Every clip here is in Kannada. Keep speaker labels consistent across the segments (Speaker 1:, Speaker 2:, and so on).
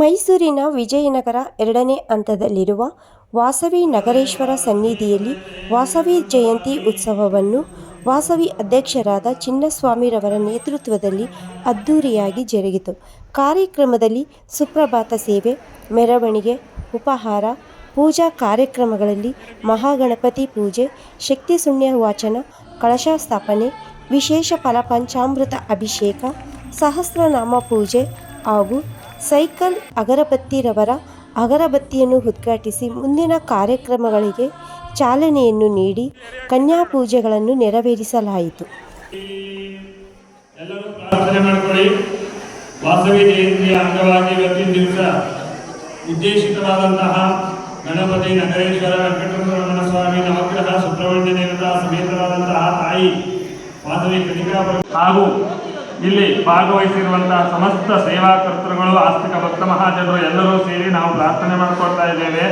Speaker 1: ಮೈಸೂರಿನ ವಿಜಯನಗರ ಎರಡನೇ ಹಂತದಲ್ಲಿರುವ ವಾಸವಿ ನಗರೇಶ್ವರ ಸನ್ನಿಧಿಯಲ್ಲಿ ವಾಸವಿ ಜಯಂತಿ ಉತ್ಸವವನ್ನು ವಾಸವಿ ಅಧ್ಯಕ್ಷರಾದ ಚಿನ್ನಸ್ವಾಮಿರವರ ನೇತೃತ್ವದಲ್ಲಿ ಅದ್ಧೂರಿಯಾಗಿ ಜರುಗಿತು. ಕಾರ್ಯಕ್ರಮದಲ್ಲಿ ಸುಪ್ರಭಾತ ಸೇವೆ, ಮೆರವಣಿಗೆ, ಉಪಹಾರ, ಪೂಜಾ ಕಾರ್ಯಕ್ರಮಗಳಲ್ಲಿ ಮಹಾಗಣಪತಿ ಪೂಜೆ, ಶಕ್ತಿ ಸುಣ್ಯ ವಾಚನ, ಕಳಶ ಸ್ಥಾಪನೆ, ವಿಶೇಷ ಫಲಪಂಚಾಮೃತ ಅಭಿಷೇಕ, ಸಹಸ್ರನಾಮ ಪೂಜೆ ಹಾಗೂ ಸೈಕಲ್ ಅಗರಬತ್ತಿರವರ ಅಗರಬತ್ತಿಯನ್ನು ಉದ್ಘಾಟಿಸಿ ಮುಂದಿನ ಕಾರ್ಯಕ್ರಮಗಳಿಗೆ ಚಾಲನೆಯನ್ನು ನೀಡಿ ಕನ್ಯಾ ಪೂಜೆಗಳನ್ನು ನೆರವೇರಿಸಲಾಯಿತು
Speaker 2: ಎಲ್ಲರೂ ಪ್ರಾರ್ಥನೆ ಮಾಡಿಕೊಳ್ಳಿ. ವಾಸವಿ ಜಯಂತಿಯ ಅಂಗವಾಗಿ ಇವತ್ತಿನ ದಿವಸ ಉದ್ದೇಶಿತವಾದಂತಹ ಗಣಪತಿ ನಗರೇಶ್ವರ ವೆಂಕಟರಮಣ ಸ್ವಾಮಿ ನವಗ್ರಹ ಸುಬ್ರಹ್ಮಣ್ಯ ದೇವತಾ ಸಮೇತವಾದಂತಹ ತಾಯಿ ವಾಸವಿ ಕನಿಕಾಪುರ ಹಾಗೂ ಇಲ್ಲಿ ಭಾಗವಹಿಸಿರುವಂತಹ ಸಮಸ್ತ ಸೇವಾಕರ್ತೃಗಳು ಆಸ್ತಿಕ ಭಕ್ತ ಮಹಾಜನರು ಎಲ್ಲರೂ ಸೇರಿ ನಾವು ಪ್ರಾರ್ಥನೆ ಮಾಡಿಕೊಳ್ತಾ ಇದ್ದೇವೆ.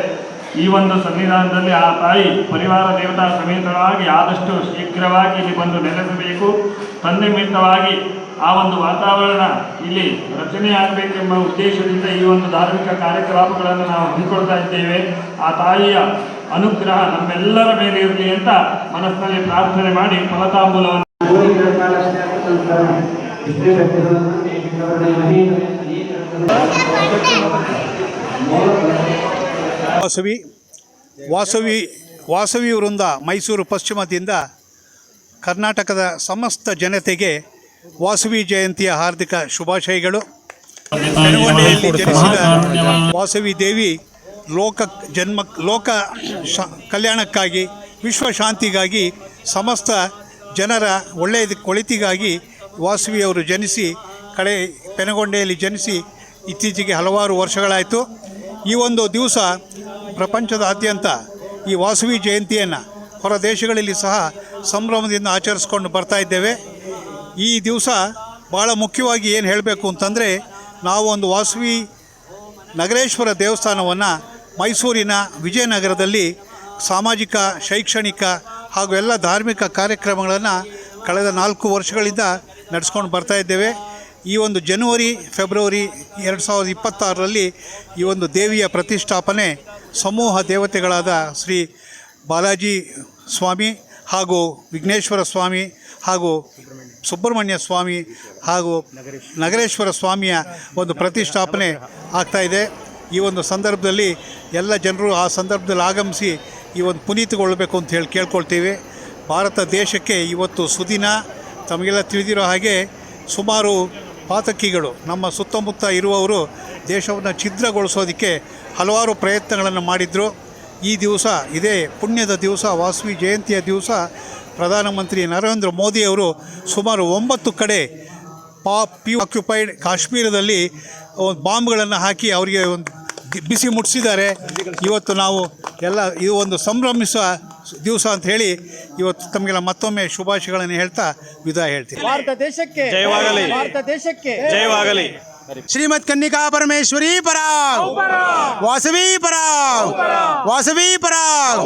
Speaker 2: ಈ ಒಂದು ಸನ್ನಿಧಾನದಲ್ಲಿ ಆ ತಾಯಿ ಪರಿವಾರ ದೇವತಾ ಸಮೇತವಾಗಿ ಆದಷ್ಟು ಶೀಘ್ರವಾಗಿ ಇಲ್ಲಿ ಬಂದು ನೆಲೆಸಬೇಕು. ತನ್ನಿಮಿತ್ತವಾಗಿ ಆ ಒಂದು ವಾತಾವರಣ ಇಲ್ಲಿ ರಚನೆಯಾಗಬೇಕೆಂಬ ಉದ್ದೇಶದಿಂದ ಈ ಒಂದು ಧಾರ್ಮಿಕ ಕಾರ್ಯಕ್ರಮಗಳನ್ನು ನಾವು ಹಮ್ಮಿಕೊಳ್ತಾ ಇದ್ದೇವೆ. ಆ ತಾಯಿಯ ಅನುಗ್ರಹ ನಮ್ಮೆಲ್ಲರ ಮೇಲೆ ಇರಲಿ ಅಂತ ಮನಸ್ಸಿನಲ್ಲಿ ಪ್ರಾರ್ಥನೆ ಮಾಡಿ ಫಲತಾಂಬೂಲವನ್ನು
Speaker 3: ವಾಸವಿ ವಾಸವಿ ವಾಸವಿ ವೃಂದ ಮೈಸೂರು ಪಶ್ಚಿಮದಿಂದ ಕರ್ನಾಟಕದ ಸಮಸ್ತ ಜನತೆಗೆ ವಾಸವಿ ಜಯಂತಿಯ ಹಾರ್ದಿಕ ಶುಭಾಶಯಗಳು. ಬೆಳವಣಿಗೆಯಲ್ಲಿ ಜನಿಸಿದ ವಾಸವಿ ದೇವಿ ಲೋಕ ಜನ್ಮ, ಲೋಕ ಶ, ಕಲ್ಯಾಣಕ್ಕಾಗಿ ವಿಶ್ವಶಾಂತಿಗಾಗಿ ಸಮಸ್ತ ಜನರ ಒಳ್ಳೆಯದ ಒಳಿತಿಗಾಗಿ ವಾಸವಿಯವರು ಜನಿಸಿ ಕಳೆ ಪೆನಗೊಂಡೆಯಲ್ಲಿ ಜನಿಸಿ ಇತ್ತೀಚೆಗೆ ಹಲವಾರು ವರ್ಷಗಳಾಯಿತು. ಈ ಒಂದು ದಿವಸ ಪ್ರಪಂಚದಾದ್ಯಂತ ಈ ವಾಸವಿ ಜಯಂತಿಯನ್ನು ಹೊರ ದೇಶಗಳಲ್ಲಿ ಸಹ ಸಂಭ್ರಮದಿಂದ ಆಚರಿಸ್ಕೊಂಡು ಬರ್ತಾ ಇದ್ದೇವೆ. ಈ ದಿವಸ ಭಾಳ ಮುಖ್ಯವಾಗಿ ಏನು ಹೇಳಬೇಕು ಅಂತಂದರೆ, ನಾವು ಒಂದು ವಾಸವಿ ನಗರೇಶ್ವರ ದೇವಸ್ಥಾನವನ್ನು ಮೈಸೂರಿನ ವಿಜಯನಗರದಲ್ಲಿ ಸಾಮಾಜಿಕ, ಶೈಕ್ಷಣಿಕ ಹಾಗೂ ಎಲ್ಲ ಧಾರ್ಮಿಕ ಕಾರ್ಯಕ್ರಮಗಳನ್ನು ಕಳೆದ ನಾಲ್ಕು ವರ್ಷಗಳಿಂದ ನಡೆಸ್ಕೊಂಡು ಬರ್ತಾ ಇದ್ದೇವೆ. ಈ ಒಂದು ಜನವರಿ, ಫೆಬ್ರವರಿ ಎರಡು ಸಾವಿರದ ಇಪ್ಪತ್ತಾರರಲ್ಲಿ ಈ ಒಂದು ದೇವಿಯ ಪ್ರತಿಷ್ಠಾಪನೆ ಸಮೂಹ ದೇವತೆಗಳಾದ ಶ್ರೀ ಬಾಲಾಜಿ ಸ್ವಾಮಿ ಹಾಗೂ ವಿಘ್ನೇಶ್ವರ ಸ್ವಾಮಿ ಹಾಗೂ ಸುಬ್ರಹ್ಮಣ್ಯ ಸ್ವಾಮಿ ಹಾಗೂ ನಗರೇಶ್ವರ ಸ್ವಾಮಿಯ ಒಂದು ಪ್ರತಿಷ್ಠಾಪನೆ ಆಗ್ತಾ ಇದೆ. ಈ ಒಂದು ಸಂದರ್ಭದಲ್ಲಿ ಎಲ್ಲ ಜನರು ಆ ಸಂದರ್ಭದಲ್ಲಿ ಆಗಮಿಸಿ ಈ ಒಂದು ಪುನೀತಗೊಳ್ಳಬೇಕು ಅಂತ ಹೇಳಿ ಕೇಳ್ಕೊಳ್ತೀವಿ. ಭಾರತ ದೇಶಕ್ಕೆ ಇವತ್ತು ಸುದಿನ. ತಮಗೆಲ್ಲ ತಿಳಿದಿರೋ ಹಾಗೆ ಸುಮಾರು ಪಾತಕಿಗಳು ನಮ್ಮ ಸುತ್ತಮುತ್ತ ಇರುವವರು ದೇಶವನ್ನು ಛಿದ್ರಗೊಳಿಸೋದಕ್ಕೆ ಹಲವಾರು ಪ್ರಯತ್ನಗಳನ್ನು ಮಾಡಿದರು. ಈ ದಿವಸ ಇದೇ ಪುಣ್ಯದ ದಿವಸ, ವಾಸವಿ ಜಯಂತಿಯ ದಿವಸ ಪ್ರಧಾನಮಂತ್ರಿ ನರೇಂದ್ರ ಮೋದಿಯವರು ಸುಮಾರು ಒಂಬತ್ತು ಕಡೆ ಪಾ ಪಿ ಆಕ್ಯುಪೈಡ್ ಕಾಶ್ಮೀರದಲ್ಲಿ ಒಂದು ಬಾಂಬ್ಗಳನ್ನು ಹಾಕಿ ಅವರಿಗೆ ಒಂದು ಬಿಸಿ ಮುಟ್ಟಿಸಿದ್ದಾರೆ ಇವತ್ತು ನಾವು ಎಲ್ಲ, ಇದು ಒಂದು ಸಂಭ್ರಮಿಸುವ ದಿವಸ ಅಂತ ಹೇಳಿ ಇವತ್ತು ತಮಗೆಲ್ಲ ಮತ್ತೊಮ್ಮೆ ಶುಭಾಶಯಗಳನ್ನು ಹೇಳ್ತಾ ವಿದಾಯ ಹೇಳ್ತೀನಿ.
Speaker 4: ಭಾರತ ದೇಶಕ್ಕೆ.
Speaker 5: ಜಯವಾಗಲಿ.
Speaker 4: ಭಾರತ ದೇಶಕ್ಕೆ.
Speaker 5: ಜಯವಾಗಲಿ.
Speaker 4: ಶ್ರೀಮತ್ ಕನ್ನಿಕಾ ಪರಮೇಶ್ವರಿ ಪರಾಗ್ ವಾಸವಿ ಪರಾಗ್ ವಾಸವಿ ಪರಾಗ್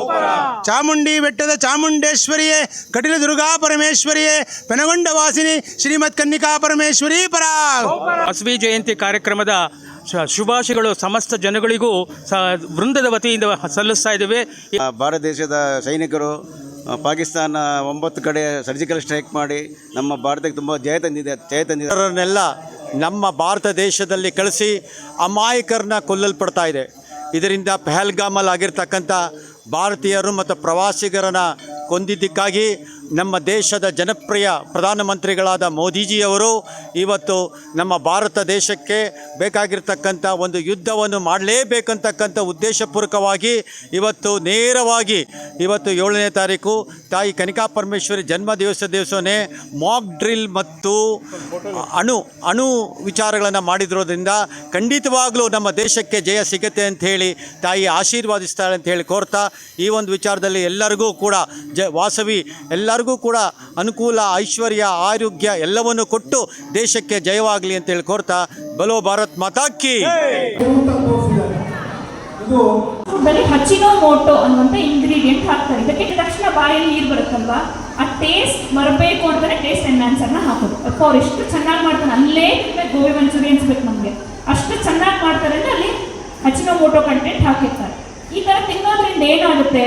Speaker 4: ಚಾಮುಂಡಿ ಬೆಟ್ಟದ ಚಾಮುಂಡೇಶ್ವರಿಯೇ ಕಟಿಲ ದುರ್ಗಾ ಪರಮೇಶ್ವರಿಯೇ ಪೆನಗೊಂಡ ವಾಸಿನಿ ಶ್ರೀಮತ್ ಕನ್ನಿಕಾ ಪರಮೇಶ್ವರಿ ಪರಾಗ್
Speaker 5: ವಾಸವಿ ಜಯಂತಿ ಕಾರ್ಯಕ್ರಮದ ಶುಭಾಶಯಗಳು ಸಮಸ್ತ ಜನಗಳಿಗೂ ಸ ವೃಂದದ ವತಿಯಿಂದ ಸಲ್ಲಿಸ್ತಾ ಇದ್ದೇವೆ.
Speaker 6: ಭಾರತ ದೇಶದ ಸೈನಿಕರು ಪಾಕಿಸ್ತಾನ ಒಂಬತ್ತು ಕಡೆ ಸರ್ಜಿಕಲ್ ಸ್ಟ್ರೈಕ್ ಮಾಡಿ ನಮ್ಮ ಭಾರತಕ್ಕೆ ತುಂಬ ಜಯ ತಂದಿದೆ ಜಯ ತಂದಿದೆ.
Speaker 7: ನಮ್ಮ ಭಾರತ ದೇಶದಲ್ಲಿ ಕಳಿಸಿ ಅಮಾಯಕರನ್ನ ಕೊಲ್ಲಲ್ಪಡ್ತಾ ಇದೆ. ಇದರಿಂದ ಪೆಹಲ್ಗಾಮಲ್ಲಿ ಆಗಿರ್ತಕ್ಕಂಥ ಭಾರತೀಯರು ಮತ್ತು ಪ್ರವಾಸಿಗರನ್ನ ಕೊಂದಿದ್ದಕ್ಕಾಗಿ ನಮ್ಮ ದೇಶದ ಜನಪ್ರಿಯ ಪ್ರಧಾನಮಂತ್ರಿಗಳಾದ ಮೋದಿಜಿಯವರು ಇವತ್ತು ನಮ್ಮ ಭಾರತ ದೇಶಕ್ಕೆ ಬೇಕಾಗಿರ್ತಕ್ಕಂಥ ಒಂದು ಯುದ್ಧವನ್ನು ಮಾಡಲೇಬೇಕಂತಕ್ಕಂಥ ಉದ್ದೇಶಪೂರ್ವಕವಾಗಿ ಇವತ್ತು ನೇರವಾಗಿ ಇವತ್ತು ಏಳನೇ ತಾರೀಕು ತಾಯಿ ಕನಿಕಾ ಪರಮೇಶ್ವರಿ ಜನ್ಮ ದಿವಸ ದಿವಸವೇ ಮಾಕ್ ಡ್ರಿಲ್ ಮತ್ತು ಅಣು ಅಣು ವಿಚಾರಗಳನ್ನು ಮಾಡಿದ್ರೋದ್ರಿಂದ ಖಂಡಿತವಾಗ್ಲೂ ನಮ್ಮ ದೇಶಕ್ಕೆ ಜಯ ಸಿಗುತ್ತೆ ಅಂತ ಹೇಳಿ ತಾಯಿ ಆಶೀರ್ವಾದಿಸ್ತಾಳೆ ಅಂತ ಹೇಳಿ ಕೋರ್ತಾ ಈ ಒಂದು ವಿಚಾರದಲ್ಲಿ ಎಲ್ಲರಿಗೂ ಕೂಡ ಜ ವಾಸವಿ ಎಲ್ಲರಿಗೂ ಕೂಡ ಅನುಕೂಲ, ಐಶ್ವರ್ಯ, ಆರೋಗ್ಯ ಎಲ್ಲವನ್ನು ಕೊಟ್ಟು ದೇಶಕ್ಕೆ ಜಯವಾಗಲಿ ಅಂತ ಹೇಳಿ ಕೋರ್ತಾ, ಬಲೋ ಭಾರತ್
Speaker 8: ಮಾತಾಕಿ ಹಚ್ಚಿನೋ ಮೋಟೋ ಅನ್ನುವಂಥ ಇಂಗ್ರೀಡಿಯೆಂಟ್ ಹಾಕ್ತಾರೆ. ಇದಕ್ಕೆ ತಕ್ಷಣ ಬಾಯಲ್ಲಿ ನೀರು ಬರುತ್ತಲ್ವಾ? ಆ ಟೇಸ್ಟ್ ಮರಬೇಕು ಅಂತಾನೆ ಟೇಸ್ಟ್ ಎನ್ಹಾನ್ಸರ್ನ ಹಾಕೋದು. ಅಪ್ಪ ಅವ್ರು ಎಷ್ಟು ಚೆನ್ನಾಗಿ ಮಾಡ್ತಾರೆ. ಅಲ್ಲೇ ಗೋಬಿ ಮಂಚೂರಿ ಅನ್ಸ್ಬೇಕು ನಮಗೆ. ಅಷ್ಟು ಚೆನ್ನಾಗಿ ಮಾಡ್ತಾರೆ ಅಂದರೆ ಅಲ್ಲಿ ಹಚ್ಚಿನೋ ಮೋಟೋ ಕಂಟೆಂಟ್ ಹಾಕಿರ್ತಾರೆ. ಈ ಥರ ತಿನ್ನೋದ್ರಿಂದ ಏನಾಗುತ್ತೆ?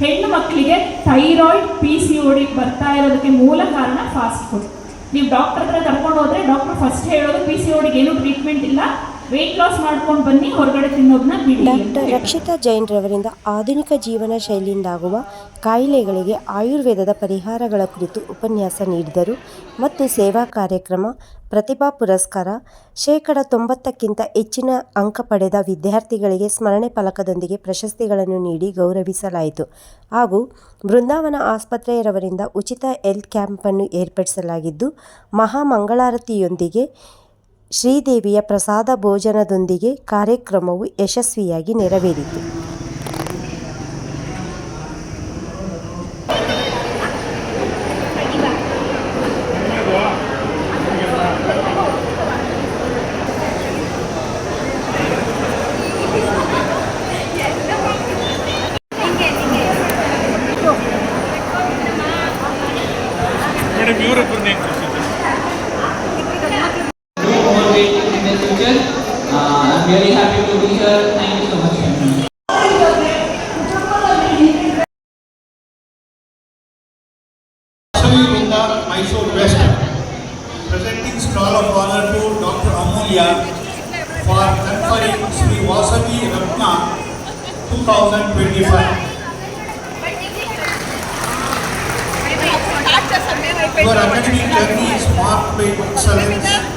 Speaker 8: ಹೆಣ್ಣು ಮಕ್ಕಳಿಗೆ ಥೈರಾಯ್ಡ್ ಪಿ ಸಿ ಓಡಿ ಬರ್ತಾ ಇರೋದಕ್ಕೆ ಮೂಲ ಕಾರಣ ಫಾಸ್ಟ್ ಫುಡ್ ನೀವು ಡಾಕ್ಟರ್ ಹತ್ರ ಕರ್ಕೊಂಡು ಹೋದ್ರೆ ಡಾಕ್ಟರ್ ಫಸ್ಟ್ ಹೇಳೋದು ಪಿ ಸಿ ಓಡಿಗೆ ಏನು ಟ್ರೀಟ್ಮೆಂಟ್ ಇಲ್ಲ. ವೆಯ್ಟ್ ಲಾಸ್ ಮಾಡ್ಕೊಂಡು ಬನ್ನಿ ಹೊರಗಡೆ ತಿನ್ನೋದನ್ನ ಬಿಡಿ
Speaker 1: ಡಾಕ್ಟರ್ ರಕ್ಷಿತಾ ಜೈನ್ ರವರಿಂದ ಆಧುನಿಕ ಜೀವನ ಶೈಲಿಯಿಂದಾಗುವ ಕಾಯಿಲೆಗಳಿಗೆ ಆಯುರ್ವೇದದ ಪರಿಹಾರಗಳ ಕುರಿತು ಉಪನ್ಯಾಸ ನೀಡಿದರು. ಮತ್ತು ಸೇವಾ ಕಾರ್ಯಕ್ರಮ ಪ್ರತಿಭಾ ಪುರಸ್ಕಾರ ಶೇಕಡ ತೊಂಬತ್ತಕ್ಕಿಂತ ಹೆಚ್ಚಿನ ಅಂಕ ಪಡೆದ ವಿದ್ಯಾರ್ಥಿಗಳಿಗೆ ಸ್ಮರಣೆ ಫಲಕದೊಂದಿಗೆ ಪ್ರಶಸ್ತಿಗಳನ್ನು ನೀಡಿ ಗೌರವಿಸಲಾಯಿತು. ಹಾಗೂ ಬೃಂದಾವನ ಆಸ್ಪತ್ರೆಯರವರಿಂದ ಉಚಿತ ಹೆಲ್ತ್ ಕ್ಯಾಂಪನ್ನು ಏರ್ಪಡಿಸಲಾಗಿದ್ದು ಮಹಾಮಂಗಳಾರತಿಯೊಂದಿಗೆ ಶ್ರೀದೇವಿಯ ಪ್ರಸಾದ ಭೋಜನದೊಂದಿಗೆ ಕಾರ್ಯಕ್ರಮವು ಯಶಸ್ವಿಯಾಗಿ ನೆರವೇರಿತು.
Speaker 3: Vrinda, Mysore West, presenting star of honor to Dr. Amulya for conferring Sri Vasavi Ratna 2025. Your academic journey is marked by excellence